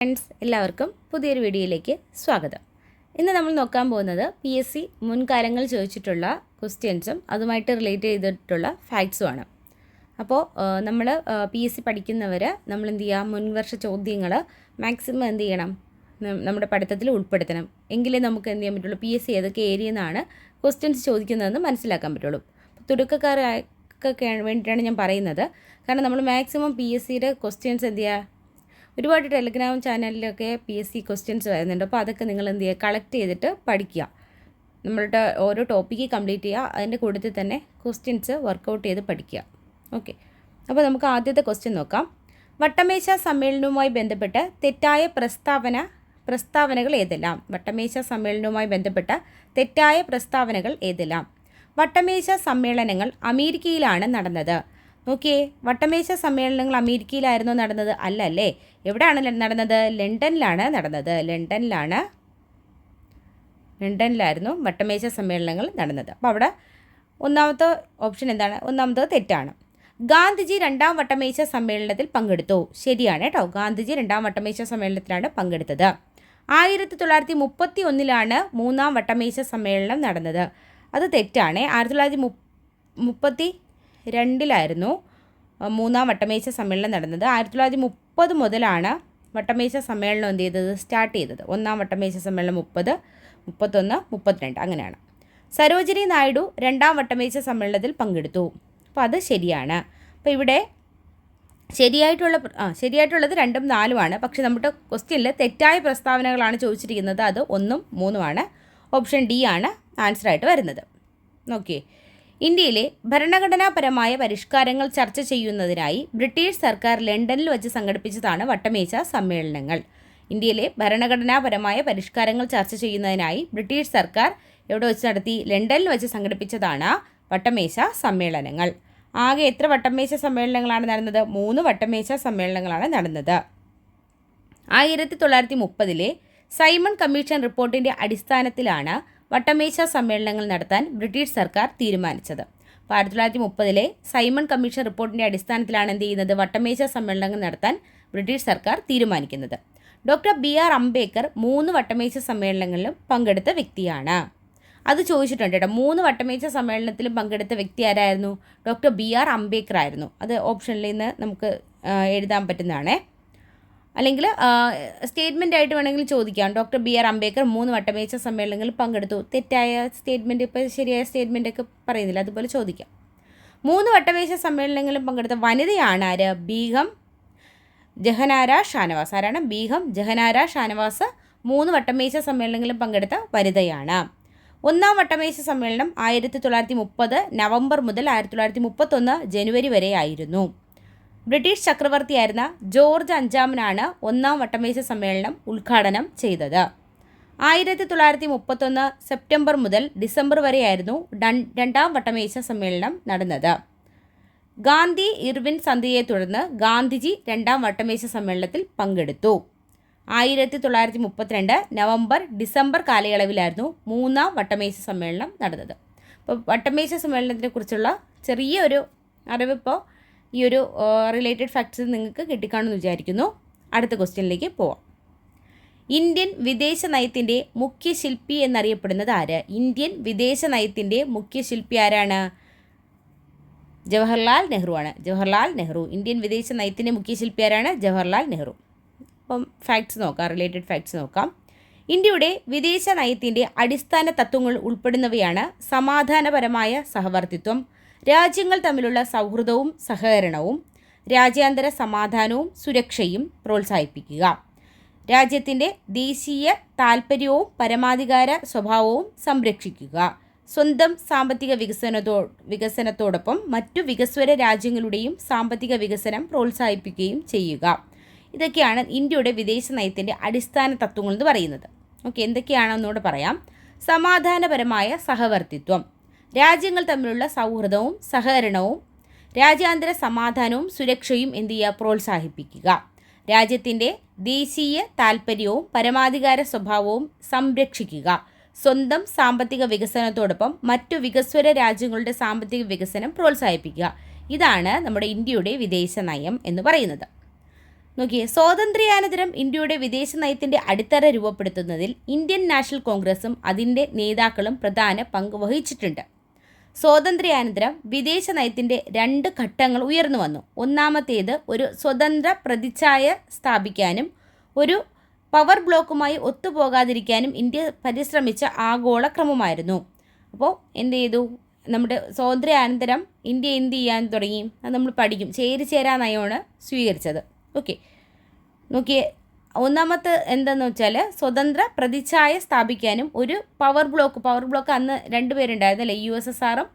Friends എല്ലാവർക്കും പുതിയൊരു വീഡിയോയിലേക്ക് സ്വാഗതം. ഇന്ന് നമ്മൾ നോക്കാൻ പോകുന്നത് പി എസ് സി മുൻകാലങ്ങൾ ചോദിച്ചിട്ടുള്ള ക്വസ്റ്റ്യൻസും അതുമായിട്ട് റിലേറ്റ് ചെയ്തിട്ടുള്ള ഫാക്ട്സുമാണ് അപ്പോൾ നമ്മൾ പി എസ് സി പഠിക്കുന്നവർ നമ്മൾ എന്ത് ചെയ്യുക മുൻവർഷ ചോദ്യങ്ങൾ മാക്സിമം എന്ത് ചെയ്യണം? നമ്മുടെ പഠിത്തത്തിൽ ഉൾപ്പെടുത്തണം. എങ്കിലേ നമുക്ക് എന്ത് ചെയ്യാൻ പറ്റുള്ളൂ? പി എസ് സി ഏതൊക്കെ ഏരിയയിൽ നിന്നാണ് ക്വസ്റ്റ്യൻസ് ചോദിക്കുന്നതെന്ന് മനസ്സിലാക്കാൻ പറ്റുള്ളൂ. തുടക്കക്കാർക്കൊക്കെ വേണ്ടിയിട്ടാണ് ഞാൻ പറയുന്നത്. കാരണം നമ്മൾ മാക്സിമം പി എസ് സിയുടെ ക്വസ്റ്റ്യൻസ് എന്ത് ചെയ്യുക ഒരുപാട് ടെലിഗ്രാം ചാനലിലൊക്കെ പി എസ് സി ക്വസ്റ്റ്യൻസ് വരുന്നുണ്ട്. അപ്പോൾ അതൊക്കെ നിങ്ങൾ എന്ത് ചെയ്യുക? കളക്ട് ചെയ്തിട്ട് പഠിക്കുക. നമ്മളുടെ ഓരോ ടോപ്പിക്ക് കംപ്ലീറ്റ് ചെയ്യുക. അതിന്റെ കൂട്ടത്തിൽ തന്നെ ക്വസ്റ്റ്യൻസ് വർക്കൗട്ട് ചെയ്ത് പഠിക്കുക. ഓക്കെ അപ്പോൾ നമുക്ക് ആദ്യത്തെ ക്വസ്റ്റ്യൻ നോക്കാം. വട്ടമേശ സമ്മേളനവുമായി ബന്ധപ്പെട്ട് തെറ്റായ പ്രസ്താവന പ്രസ്താവനകൾ ഏതെല്ലാം? വട്ടമേശ സമ്മേളനവുമായി ബന്ധപ്പെട്ട തെറ്റായ പ്രസ്താവനകൾ ഏതെല്ലാം? വട്ടമേശ സമ്മേളനങ്ങൾ അമേരിക്കയിലാണ് നടന്നത്. നോക്കിയേ വട്ടമേശ സമ്മേളനങ്ങൾ അമേരിക്കയിലായിരുന്നു നടന്നത്. അല്ല അല്ലേ? എവിടെയാണ് നടന്നത്? ലണ്ടനിലാണ് നടന്നത്. ലണ്ടനിലാണ് ലണ്ടനിലായിരുന്നു വട്ടമേശ സമ്മേളനങ്ങൾ നടന്നത്. അപ്പോൾ അവിടെ ഒന്നാമത്തെ ഓപ്ഷൻ എന്താണ്? ഒന്നാമത്തത് തെറ്റാണ്. ഗാന്ധിജി രണ്ടാം വട്ടമേശ സമ്മേളനത്തിൽ പങ്കെടുത്തു. ശരിയാണ് കേട്ടോ. ഗാന്ധിജി രണ്ടാം വട്ടമേശ സമ്മേളനത്തിലാണ് പങ്കെടുത്തത്. ആയിരത്തി തൊള്ളായിരത്തി മുപ്പത്തി ഒന്നിലാണ് മൂന്നാം വട്ടമേശ സമ്മേളനം നടന്നത്. അത് തെറ്റാണ്. ആയിരത്തി തൊള്ളായിരത്തി മുപ്പ മുപ്പത്തി രണ്ടിലായിരുന്നു. മൂന്നാം വട്ടമേശ സമ്മേളനം നടന്നത്. ആയിരത്തി തൊള്ളായിരത്തി മുപ്പത് മുതലാണ് വട്ടമേശ സമ്മേളനം എന്ത് ചെയ്തത്? സ്റ്റാർട്ട് ചെയ്തത്. ഒന്നാം വട്ടമേശ സമ്മേളനം മുപ്പത് മുപ്പത്തൊന്ന് മുപ്പത്തിരണ്ട് അങ്ങനെയാണ്. സരോജിനി നായിഡു രണ്ടാം വട്ടമേശ സമ്മേളനത്തിൽ പങ്കെടുത്തു. അപ്പോൾ അത് ശരിയാണ്. അപ്പോൾ ഇവിടെ ശരിയായിട്ടുള്ള ആ ശരിയായിട്ടുള്ളത് രണ്ടും നാലുമാണ്. പക്ഷേ നമ്മുടെ ക്വസ്റ്റ്യനിൽ തെറ്റായ പ്രസ്താവനകളാണ് ചോദിച്ചിരിക്കുന്നത്. അത് ഒന്നും മൂന്നുമാണ്. ഓപ്ഷൻ ഡി ആണ് ആൻസറായിട്ട് വരുന്നത്. നോക്കിയേ. ഇന്ത്യയിലെ ഭരണഘടനാപരമായ പരിഷ്കാരങ്ങൾ ചർച്ച ചെയ്യുന്നതിനായി ബ്രിട്ടീഷ് സർക്കാർ ലണ്ടനിൽ വച്ച് സംഘടിപ്പിച്ചതാണ് വട്ടമേശ സമ്മേളനങ്ങൾ. ഇന്ത്യയിലെ ഭരണഘടനാപരമായ പരിഷ്കാരങ്ങൾ ചർച്ച ചെയ്യുന്നതിനായി ബ്രിട്ടീഷ് സർക്കാർ എവിടെ വെച്ച് നടത്തി? ലണ്ടനിൽ വെച്ച് സംഘടിപ്പിച്ചതാണ് വട്ടമേശ സമ്മേളനങ്ങൾ. ആകെ എത്ര വട്ടമേശ സമ്മേളനങ്ങളാണ് നടന്നത്? മൂന്ന് വട്ടമേശ സമ്മേളനങ്ങളാണ് നടന്നത്. ആയിരത്തി തൊള്ളായിരത്തി മുപ്പതിലെ സൈമൺ കമ്മീഷൻ റിപ്പോർട്ടിന്റെ അടിസ്ഥാനത്തിലാണ് വട്ടമേശ സമ്മേളനങ്ങൾ നടത്താൻ ബ്രിട്ടീഷ് സർക്കാർ തീരുമാനിച്ചത്. ആയിരത്തി തൊള്ളായിരത്തി മുപ്പതിലെ സൈമൺ കമ്മീഷൻ റിപ്പോർട്ടിന്റെ അടിസ്ഥാനത്തിലാണ് എന്ത് ചെയ്യുന്നത്? വട്ടമേശ സമ്മേളനങ്ങൾ നടത്താൻ ബ്രിട്ടീഷ് സർക്കാർ തീരുമാനിക്കുന്നത്. ഡോക്ടർ ബി ആർ അംബേദ്കർ മൂന്ന് വട്ടമേശ സമ്മേളനങ്ങളിലും പങ്കെടുത്ത വ്യക്തിയാണ്. അത് ചോദിച്ചിട്ടുണ്ട് കേട്ടോ. മൂന്ന് വട്ടമേശ സമ്മേളനത്തിലും പങ്കെടുത്ത വ്യക്തി ആരായിരുന്നു? ഡോക്ടർ ബി ആർ അംബേദ്കർ ആയിരുന്നു. അത് ഓപ്ഷനിൽ നിന്ന് നമുക്ക് എഴുതാൻ പറ്റുന്നതാണേ. അല്ലെങ്കിൽ സ്റ്റേറ്റ്മെന്റ് ആയിട്ട് വേണമെങ്കിൽ ചോദിക്കാം. ഡോക്ടർ ബി ആർ അംബേദ്കർ മൂന്ന് വട്ടം വട്ടമേശ സമ്മേളനങ്ങളിൽ പങ്കെടുത്തു. തെറ്റായ സ്റ്റേറ്റ്മെന്റ് ഇപ്പോൾ ശരിയായ സ്റ്റേറ്റ്മെന്റ് ഒക്കെ പറയുന്നില്ല. അതുപോലെ ചോദിക്കാം. മൂന്ന് വട്ടമേശ സമ്മേളനങ്ങളിലും പങ്കെടുത്ത വനിതയാണ് ആര്? ബീഗം ജഹനാര ഷാനവാസ്. ആരാണ്? ബീഗം ജഹനാര ഷാനവാസ് മൂന്ന് വട്ടമേശ സമ്മേളനങ്ങളിലും പങ്കെടുത്ത വനിതയാണ്. ഒന്നാം വട്ടമേശ സമ്മേളനം ആയിരത്തി തൊള്ളായിരത്തി മുപ്പത് നവംബർ മുതൽ ആയിരത്തി തൊള്ളായിരത്തി മുപ്പത്തൊന്ന് ജനുവരി വരെ ആയിരുന്നു. ബ്രിട്ടീഷ് ചക്രവർത്തിയായിരുന്ന ജോർജ് അഞ്ചാമനാണ് ഒന്നാം വട്ടമേശ സമ്മേളനം ഉദ്ഘാടനം ചെയ്തത്. ആയിരത്തി തൊള്ളായിരത്തി മുപ്പത്തൊന്ന് സെപ്റ്റംബർ മുതൽ ഡിസംബർ വരെയായിരുന്നു രണ്ടാം വട്ടമേശ സമ്മേളനം നടന്നത്. ഗാന്ധി ഇർവിൻ സന്ധിയെ തുടർന്ന് ഗാന്ധിജി രണ്ടാം വട്ടമേശ സമ്മേളനത്തിൽ പങ്കെടുത്തു. ആയിരത്തി തൊള്ളായിരത്തി മുപ്പത്തിരണ്ട് നവംബർ ഡിസംബർ കാലയളവിലായിരുന്നു മൂന്നാം വട്ടമേശ സമ്മേളനം നടന്നത്. അപ്പോൾ വട്ടമേശ സമ്മേളനത്തിനെ കുറിച്ചുള്ള ചെറിയൊരു അറിവിപ്പോൾ ഈ ഒരു റിലേറ്റഡ് ഫാക്ട്സ് നിങ്ങൾക്ക് കിട്ടിക്കാണെന്ന് വിചാരിക്കുന്നു. അടുത്ത ക്വസ്റ്റ്യനിലേക്ക് പോവാം. ഇന്ത്യൻ വിദേശ നയത്തിന്റെ മുഖ്യ ശില്പി എന്നറിയപ്പെടുന്നത് ആര്? ഇന്ത്യൻ വിദേശ നയത്തിന്റെ മുഖ്യ ശില്പി ആരാണ്? ജവഹർലാൽ നെഹ്റു ആണ്. ജവഹർലാൽ നെഹ്റു. ഇന്ത്യൻ വിദേശ നയത്തിന്റെ മുഖ്യ ശില്പി ആരാണ്? ജവഹർലാൽ നെഹ്റു. അപ്പം ഫാക്ട്സ് നോക്കാം റിലേറ്റഡ് ഫാക്ട്സ് നോക്കാം. ഇന്ത്യയുടെ വിദേശ നയത്തിന്റെ അടിസ്ഥാന തത്വങ്ങൾ ഉൾപ്പെടുന്നവയാണ് സമാധാനപരമായ സഹവർത്തിത്വം. രാജ്യങ്ങൾ തമ്മിലുള്ള സൗഹൃദവും സഹകരണവും രാജ്യാന്തര സമാധാനവും സുരക്ഷയും പ്രോത്സാഹിപ്പിക്കുക. രാജ്യത്തിന്റെ ദേശീയ താൽപ്പര്യവും പരമാധികാര സ്വഭാവവും സംരക്ഷിക്കുക. സ്വന്തം സാമ്പത്തിക വികസനത്തോ വികസനത്തോടൊപ്പം മറ്റു വികസ്വര രാജ്യങ്ങളുടെയും സാമ്പത്തിക വികസനം പ്രോത്സാഹിപ്പിക്കുകയും ചെയ്യുക. ഇതൊക്കെയാണ് ഇന്ത്യയുടെ വിദേശ നയത്തിന്റെ അടിസ്ഥാന തത്വങ്ങൾ എന്ന് പറയുന്നത്. ഓക്കെ എന്തൊക്കെയാണെന്നൂടെ പറയാം. സമാധാനപരമായ സഹവർത്തിത്വം. രാജ്യങ്ങൾ തമ്മിലുള്ള സൗഹൃദവും സഹകരണവും രാജ്യാന്തര സമാധാനവും സുരക്ഷയും എന്ത് ചെയ്യുക? പ്രോത്സാഹിപ്പിക്കുക. രാജ്യത്തിന്റെ ദേശീയ താൽപ്പര്യവും പരമാധികാര സ്വഭാവവും സംരക്ഷിക്കുക. സ്വന്തം സാമ്പത്തിക വികസനത്തോടൊപ്പം മറ്റു വികസ്വര രാജ്യങ്ങളുടെ സാമ്പത്തിക വികസനം പ്രോത്സാഹിപ്പിക്കുക. ഇതാണ് നമ്മുടെ ഇന്ത്യയുടെ വിദേശ നയം എന്ന് പറയുന്നത്. നോക്കിയേ സ്വാതന്ത്ര്യാനന്തരം ഇന്ത്യയുടെ വിദേശ നയത്തിന്റെ അടിത്തറ രൂപപ്പെടുത്തുന്നതിൽ ഇന്ത്യൻ നാഷണൽ കോൺഗ്രസും അതിന്റെ നേതാക്കളും പ്രധാന പങ്ക് വഹിച്ചിട്ടുണ്ട്. സ്വാതന്ത്ര്യാനന്തരം വിദേശ നയത്തിന്റെ രണ്ട് ഘട്ടങ്ങൾ ഉയർന്നു വന്നു. ഒന്നാമത്തേത് ഒരു സ്വതന്ത്ര പ്രതിച്ഛായ സ്ഥാപിക്കാനും ഒരു പവർ ബ്ലോക്കുമായി ഒത്തുപോകാതിരിക്കാനും ഇന്ത്യ പരിശ്രമിച്ച ആഗോള ക്രമമായിരുന്നു. അപ്പോൾ എന്ത് ചെയ്തു? നമ്മുടെ സ്വാതന്ത്ര്യാനന്തരം ഇന്ത്യ എന്ത് ചെയ്യാൻ തുടങ്ങി? അത് നമ്മൾ പഠിക്കും. ചേരി ചേരാ നയമാണ് സ്വീകരിച്ചത്. ഓക്കെ. നോക്കിയേ. ഒന്നാമത്തെ എന്തെന്ന് വെച്ചാൽ സ്വതന്ത്ര പ്രതിച്ഛായ സ്ഥാപിക്കാനും ഒരു പവർ ബ്ലോക്ക് പവർ ബ്ലോക്ക് അന്ന് രണ്ടുപേരുണ്ടായിരുന്നു അല്ലേ യു എസ് എസ് ആറും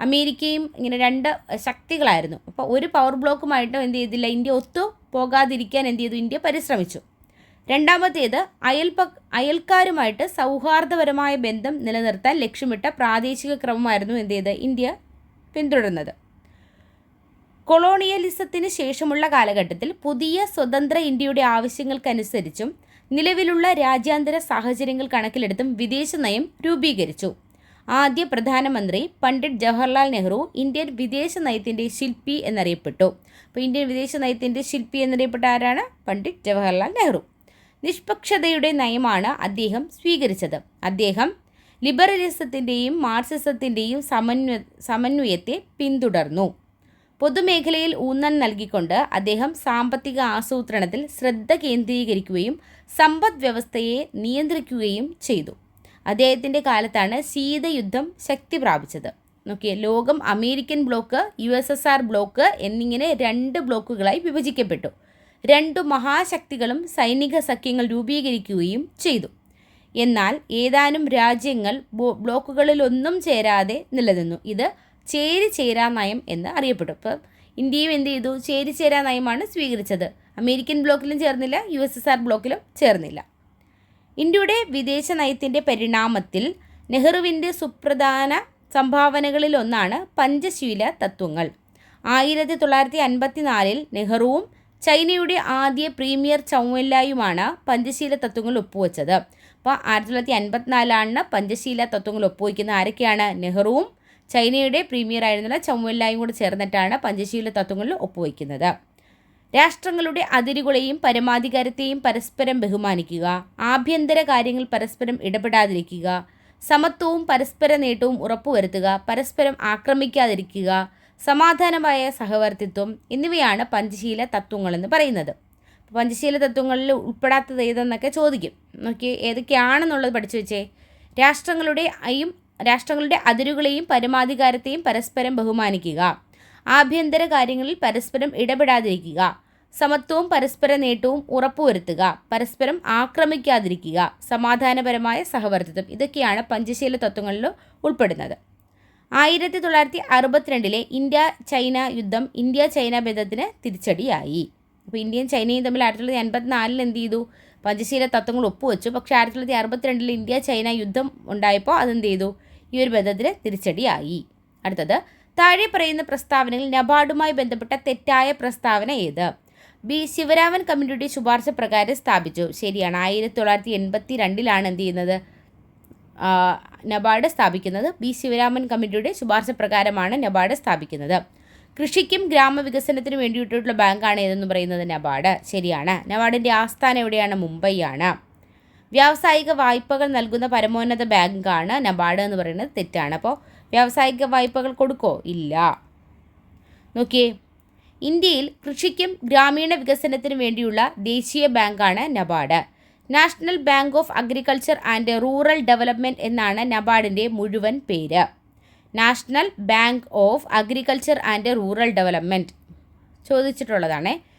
അമേരിക്കയും ഇങ്ങനെ രണ്ട് ശക്തികളായിരുന്നു. അപ്പോൾ ഒരു പവർ ബ്ലോക്കുമായിട്ടും എന്ത് ചെയ്തില്ല ഇന്ത്യ ഒത്തു പോകാതിരിക്കാൻ എന്ത് ചെയ്തു? ഇന്ത്യ പരിശ്രമിച്ചു. രണ്ടാമത്തേത് അയൽപ അയൽക്കാരുമായിട്ട് സൗഹാർദ്ദപരമായ ബന്ധം നിലനിർത്താൻ ലക്ഷ്യമിട്ട പ്രാദേശിക ക്രമമായിരുന്നു എന്ത് ചെയ്ത് ഇന്ത്യ പിന്തുടർന്നത്. കൊളോണിയലിസത്തിന് ശേഷമുള്ള കാലഘട്ടത്തിൽ പുതിയ സ്വതന്ത്ര ഇന്ത്യയുടെ ആവശ്യങ്ങൾക്കനുസരിച്ചും നിലവിലുള്ള രാജ്യാന്തര സാഹചര്യങ്ങൾ കണക്കിലെടുത്തും വിദേശ നയം രൂപീകരിച്ചു. ആദ്യ പ്രധാനമന്ത്രി പണ്ഡിറ്റ് ജവഹർലാൽ നെഹ്റു ഇന്ത്യൻ വിദേശ നയത്തിന്റെ ശില്പി എന്നറിയപ്പെട്ടു. അപ്പോൾ ഇന്ത്യൻ വിദേശ നയത്തിന്റെ ശില്പി എന്നറിയപ്പെട്ട ആരാണ്? പണ്ഡിറ്റ് ജവഹർലാൽ നെഹ്റു. നിഷ്പക്ഷതയുടെ നയമാണ് അദ്ദേഹം സ്വീകരിച്ചത്. അദ്ദേഹം ലിബറലിസത്തിന്റെയും മാർക്സിസത്തിന്റെയും സമന്വയ സമന്വയത്തെ പിന്തുടർന്നു. പൊതുമേഖലയിൽ ഊന്നൽ നൽകിക്കൊണ്ട് അദ്ദേഹം സാമ്പത്തിക ആസൂത്രണത്തിൽ ശ്രദ്ധ കേന്ദ്രീകരിക്കുകയും സമ്പദ് വ്യവസ്ഥയെ നിയന്ത്രിക്കുകയും ചെയ്തു. അദ്ദേഹത്തിന്റെ കാലത്താണ് ശീതയുദ്ധം ശക്തി പ്രാപിച്ചത്. നോക്കിയേ ലോകം American block U S S R block എന്നിങ്ങനെ രണ്ട് ബ്ലോക്കുകളായി വിഭജിക്കപ്പെട്ടു. രണ്ടു മഹാശക്തികളും സൈനിക സഖ്യങ്ങൾ രൂപീകരിക്കുകയും ചെയ്തു. എന്നാൽ ഏതാനും രാജ്യങ്ങൾ ബ്ലോക്കുകളിലൊന്നും ചേരാതെ നിലനിന്നു. ഇത് ചേരി ചേരാ നയം എന്ന് അറിയപ്പെട്ടു അപ്പോൾ ഇന്ത്യയും എന്ത് ചെയ്തു? ചേരി ചേരാ നയമാണ് സ്വീകരിച്ചത്. അമേരിക്കൻ ബ്ലോക്കിലും ചേർന്നില്ല യു എസ് എസ് ആർ ബ്ലോക്കിലും ചേർന്നില്ല. ഇന്ത്യയുടെ വിദേശ നയത്തിന്റെ പരിണാമത്തിൽ നെഹ്റുവിന്റെ സുപ്രധാന സംഭാവനകളിലൊന്നാണ് പഞ്ചശീല തത്വങ്ങൾ. ആയിരത്തി തൊള്ളായിരത്തി അൻപത്തി നാലിൽ നെഹ്റുവും ചൈനയുടെ ആദ്യ പ്രീമിയർ ചൗവല്ലായുമാണ് പഞ്ചശീല തത്വങ്ങൾ ഒപ്പുവെച്ചത്. അപ്പോൾ ആയിരത്തി തൊള്ളായിരത്തി അൻപത്തിനാലാണ് പഞ്ചശീല തത്വങ്ങൾ ഒപ്പുവയ്ക്കുന്ന ആരൊക്കെയാണ്? നെഹ്റുവും ചൈനയുടെ പ്രീമിയർ ആയിരുന്നുള്ള ചൗവല്ലായും കൂടെ ചേർന്നിട്ടാണ് പഞ്ചശീല തത്വങ്ങളിൽ ഒപ്പുവയ്ക്കുന്നത്. രാഷ്ട്രങ്ങളുടെ അതിരുകളെയും പരമാധികാരത്തെയും പരസ്പരം ബഹുമാനിക്കുക ആഭ്യന്തര കാര്യങ്ങൾ പരസ്പരം ഇടപെടാതിരിക്കുക സമത്വവും പരസ്പര നേട്ടവും ഉറപ്പുവരുത്തുക പരസ്പരം ആക്രമിക്കാതിരിക്കുക സമാധാനമായ സഹവർത്തിത്വം എന്നിവയാണ് പഞ്ചശീല തത്വങ്ങളെന്ന് പറയുന്നത്. പഞ്ചശീല തത്വങ്ങളിൽ ഉൾപ്പെടാത്തത് ഏതെന്നൊക്കെ ചോദിക്കും. നോക്കി ഏതൊക്കെയാണെന്നുള്ളത് പഠിച്ചു വെച്ചേ. രാഷ്ട്രങ്ങളുടെ അയും രാഷ്ട്രങ്ങളുടെ അതിരുകളെയും പരമാധികാരത്തെയും പരസ്പരം ബഹുമാനിക്കുക. ആഭ്യന്തര കാര്യങ്ങളിൽ പരസ്പരം ഇടപെടാതിരിക്കുക. സമത്വവും പരസ്പര നേട്ടവും ഉറപ്പുവരുത്തുക. പരസ്പരം ആക്രമിക്കാതിരിക്കുക. സമാധാനപരമായ സഹവർത്തിത്വം. ഇതൊക്കെയാണ് പഞ്ചശീല തത്വങ്ങളിൽ ഉൾപ്പെടുന്നത്. ആയിരത്തി തൊള്ളായിരത്തി അറുപത്തിരണ്ടിലെ ഇന്ത്യ ചൈന യുദ്ധം ഇന്ത്യ ചൈന ബന്ധത്തിന് തിരിച്ചടിയായി. അപ്പോൾ ഇന്ത്യയും ചൈനയും തമ്മിൽ ആയിരത്തി തൊള്ളായിരത്തി എൺപത്തിനാലിൽ എന്ത് ചെയ്തു? പഞ്ചശീല തത്വങ്ങൾ ഒപ്പുവെച്ചു. പക്ഷേ ആയിരത്തി തൊള്ളായിരത്തി അറുപത്തിരണ്ടിൽ ഇന്ത്യ ചൈന യുദ്ധം ഉണ്ടായപ്പോൾ അതെന്ത് ചെയ്തു? ഈ ഒരു ബന്ധത്തിന് തിരിച്ചടിയായി. അടുത്തത് താഴെ പറയുന്ന പ്രസ്താവനയിൽ നബാർഡുമായി ബന്ധപ്പെട്ട തെറ്റായ പ്രസ്താവന ഏത്? ബി ശിവരാമൻ കമ്മിറ്റിയുടെ ശുപാർശ പ്രകാരം സ്ഥാപിച്ചു. ശരിയാണ് ആയിരത്തി തൊള്ളായിരത്തി എൺപത്തി രണ്ടിലാണ് എന്ത് ചെയ്യുന്നത്? നബാർഡ് സ്ഥാപിക്കുന്നത്. ബി ശിവരാമൻ കമ്മിറ്റിയുടെ ശുപാർശ പ്രകാരമാണ് നബാർഡ് സ്ഥാപിക്കുന്നത്. കൃഷിക്കും ഗ്രാമവികസനത്തിനും വേണ്ടിയിട്ടുള്ള ബാങ്കാണ് ഏതെന്ന് പറയുന്നത് നബാർഡ്. ശരിയാണ് നബാർഡിന്റെ ആസ്ഥാനം എവിടെയാണ്? മുംബൈയാണ്. വ്യാവസായിക വായ്പകൾ നൽകുന്ന പരമോന്നത ബാങ്കാണ് നബാർഡ് എന്ന് പറയുന്നത് തെറ്റാണ്. അപ്പോൾ വ്യാവസായിക വായ്പകൾ കൊടുക്കോ? ഇല്ല. നോക്കിയേ ഇന്ത്യയിൽ കൃഷിക്കും ഗ്രാമീണ വികസനത്തിനും വേണ്ടിയുള്ള ദേശീയ ബാങ്കാണ് NABARD. National bank of agriculture and rural development എന്നാണ് നബാർഡിന്റെ മുഴുവൻ പേര്. National bank of agriculture and rural development ചോദിച്ചിട്ടുള്ളതാണ്.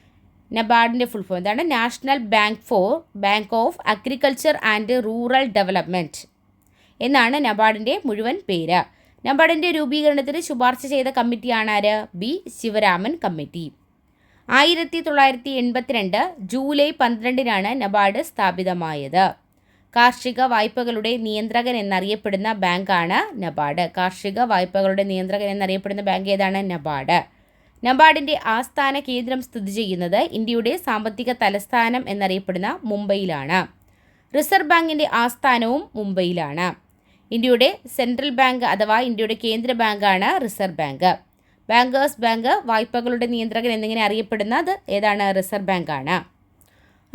നബാർഡിന്റെ ഫുൾ ഫോം എന്താണ് national bank for bank of agriculture and rural development എന്നാണ് നബാർഡിന്റെ മുഴുവൻ പേര്. നബാർഡിന്റെ രൂപീകരണത്തിന് ശുപാർശ ചെയ്ത കമ്മിറ്റിയാണ് ആര്? ബി. ശിവരാമൻ കമ്മിറ്റി. ആയിരത്തി തൊള്ളായിരത്തി എൺപത്തിരണ്ട് ജൂലൈ പന്ത്രണ്ടിനാണ് നബാർഡ് സ്ഥാപിതമായത്. കാർഷിക വായ്പകളുടെ നിയന്ത്രകൻ എന്നറിയപ്പെടുന്ന ബാങ്കാണ് നബാർഡ്. കാർഷിക വായ്പകളുടെ നിയന്ത്രകൻ എന്നറിയപ്പെടുന്ന ബാങ്ക് ഏതാണ്? നബാർഡ്. നബാർഡിന്റെ ആസ്ഥാന കേന്ദ്രം സ്ഥിതി ചെയ്യുന്നത് ഇന്ത്യയുടെ സാമ്പത്തിക തലസ്ഥാനം എന്നറിയപ്പെടുന്ന മുംബൈയിലാണ്. റിസർവ് ബാങ്കിന്റെ ആസ്ഥാനവും മുംബൈയിലാണ്. ഇന്ത്യയുടെ സെൻട്രൽ ബാങ്ക് അഥവാ ഇന്ത്യയുടെ കേന്ദ്ര ബാങ്കാണ് റിസർവ് ബാങ്ക്. ബാങ്കേഴ്സ് ബാങ്ക് വായ്പകളുടെ നിയന്ത്രകൻ എന്നിങ്ങനെ അറിയപ്പെടുന്നത് ഏതാണ്? റിസർവ് ബാങ്കാണ്.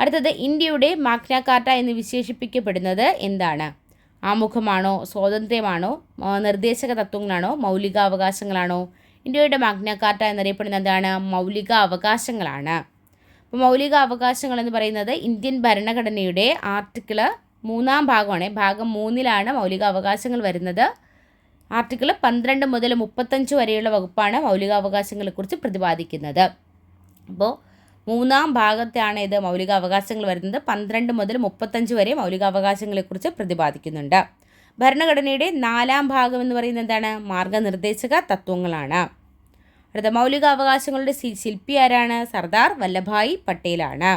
അടുത്തത് ഇന്ത്യയുടെ മാഗ്നാകാർട്ട എന്ന് വിശേഷിപ്പിക്കപ്പെടുന്നത് എന്താണ്? ആമുഖമാണോ? സ്വാതന്ത്ര്യമാണോ? നിർദ്ദേശക തത്വങ്ങളാണോ? മൗലിക അവകാശങ്ങളാണോ ഇന്ത്യയുടെ മാഗ്ന കാർട്ട എന്നറിയപ്പെടുന്നത് എന്താണ് മൗലിക അവകാശങ്ങളാണ്. അപ്പോൾ മൗലിക അവകാശങ്ങൾ എന്ന് പറയുന്നത് ഇന്ത്യൻ ഭരണഘടനയുടെ ആർട്ടിക്കിൾ മൂന്നാം ഭാഗമാണ്. ഭാഗം മൂന്നിലാണ് മൗലിക അവകാശങ്ങൾ വരുന്നത്. ആർട്ടിക്കിൾ പന്ത്രണ്ട് മുതൽ മുപ്പത്തഞ്ച് വരെയുള്ള വകുപ്പാണ് മൗലികാവകാശങ്ങളെക്കുറിച്ച് പ്രതിപാദിക്കുന്നത്. അപ്പോൾ മൂന്നാം ഭാഗത്താണ് ഇത് മൗലികാവകാശങ്ങൾ വരുന്നത്. പന്ത്രണ്ട് മുതൽ മുപ്പത്തഞ്ച് വരെ മൗലികാവകാശങ്ങളെക്കുറിച്ച് പ്രതിപാദിക്കുന്നുണ്ട്. ഭരണഘടനയുടെ നാലാം ഭാഗം എന്ന് പറയുന്നത് എന്താണ്? മാർഗനിർദ്ദേശക തത്വങ്ങളാണ്. അടുത്ത മൗലികാവകാശങ്ങളുടെ അവകാശങ്ങളുടെ ശില്പി ആരാണ്? സർദാർ വല്ലഭായ് പട്ടേലാണ്.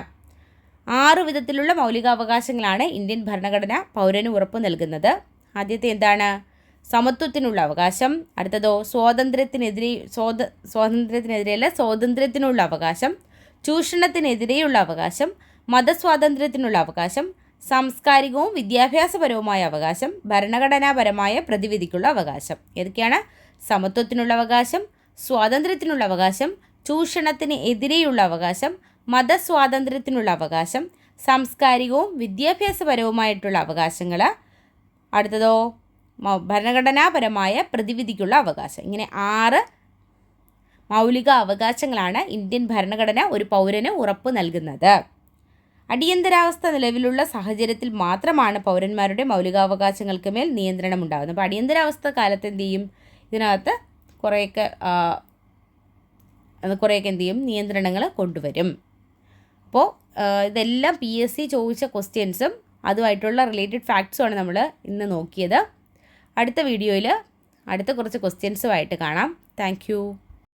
ആറു വിധത്തിലുള്ള മൗലികാവകാശങ്ങളാണ് ഇന്ത്യൻ ഭരണഘടന പൗരന് ഉറപ്പ് നൽകുന്നത്. ആദ്യത്തെ എന്താണ്? സമത്വത്തിനുള്ള അവകാശം. അടുത്തതോ സ്വാതന്ത്ര്യത്തിനെതിരെ സ്വാത സ്വാതന്ത്ര്യത്തിനെതിരെയല്ല സ്വാതന്ത്ര്യത്തിനുള്ള അവകാശം. ചൂഷണത്തിനെതിരെയുള്ള അവകാശം. മതസ്വാതന്ത്ര്യത്തിനുള്ള അവകാശം. സാംസ്കാരികവും വിദ്യാഭ്യാസപരവുമായ അവകാശം ഭരണഘടനാപരമായ പ്രതിവിധിക്കുള്ള അവകാശം. ഏതൊക്കെയാണ്? സമത്വത്തിനുള്ള അവകാശം സ്വാതന്ത്ര്യത്തിനുള്ള അവകാശം ചൂഷണത്തിന് എതിരെയുള്ള അവകാശം മതസ്വാതന്ത്ര്യത്തിനുള്ള അവകാശം സാംസ്കാരികവും വിദ്യാഭ്യാസപരവുമായിട്ടുള്ള അവകാശങ്ങൾ അടുത്തതോ ഭരണഘടനാപരമായ പ്രതിവിധിക്കുള്ള അവകാശം. ഇങ്ങനെ ആറ് മൗലിക അവകാശങ്ങളാണ് ഇന്ത്യൻ ഭരണഘടന ഒരു പൗരന് ഉറപ്പ് നൽകുന്നത്. അടിയന്തരാവസ്ഥ നിലവിലുള്ള സാഹചര്യത്തിൽ മാത്രമാണ് പൗരന്മാരുടെ മൗലികാവകാശങ്ങൾക്ക് മേൽ നിയന്ത്രണം ഉണ്ടാകുന്നത് അപ്പോൾ അടിയന്തരാവസ്ഥ കാലത്ത് എന്ത് ചെയ്യും? ഇതിനകത്ത് കുറേയൊക്കെ കുറേയൊക്കെ എന്ത് ചെയ്യും? നിയന്ത്രണങ്ങൾ കൊണ്ടുവരും. അപ്പോൾ ഇതെല്ലാം പി എസ് സി ചോദിച്ച ക്വസ്റ്റ്യൻസും അതുമായിട്ടുള്ള റിലേറ്റഡ് ഫാക്ട്സുമാണ് നമ്മൾ ഇന്ന് നോക്കിയത്. അടുത്ത വീഡിയോയിൽ അടുത്ത കുറച്ച് ക്വസ്റ്റ്യൻസുമായിട്ട് കാണാം. താങ്ക്